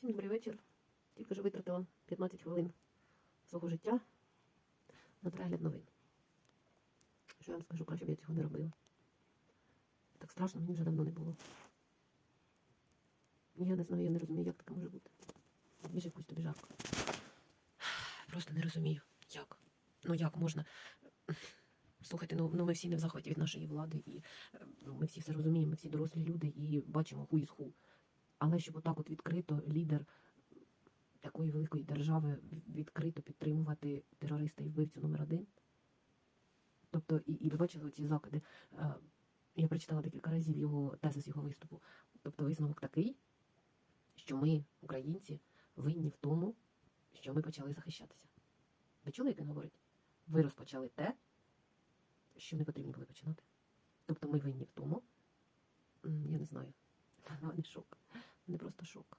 Всім добрий вечір. Тільки ж витратила 15 хвилин свого життя на перегляд новин. Що я вам скажу, краще б я цього не робила. Так страшно мені вже давно не було. Я не знаю, я не розумію, як таке може бути. Біжи, пусть тобі жарко. Просто не розумію, як. Ну як можна. Слухайте, ну, ну ми всі не в захваті від нашої влади, і ну, ми всі все розуміємо, ми всі дорослі люди і бачимо ху із ху. Але щоб отак от відкрито лідер такої великої держави відкрито підтримувати терориста і вбивцю номер один. Тобто, і, і ви бачили ці закиди. Е, Я прочитала декілька разів його тезис його виступу. Тобто висновок такий, що ми, українці, винні в тому, що ми почали захищатися. Ви чули, як він говорить? Ви розпочали те, що не потрібно було починати. Тобто ми винні в тому, я не знаю, в мене шок. Вони просто шок.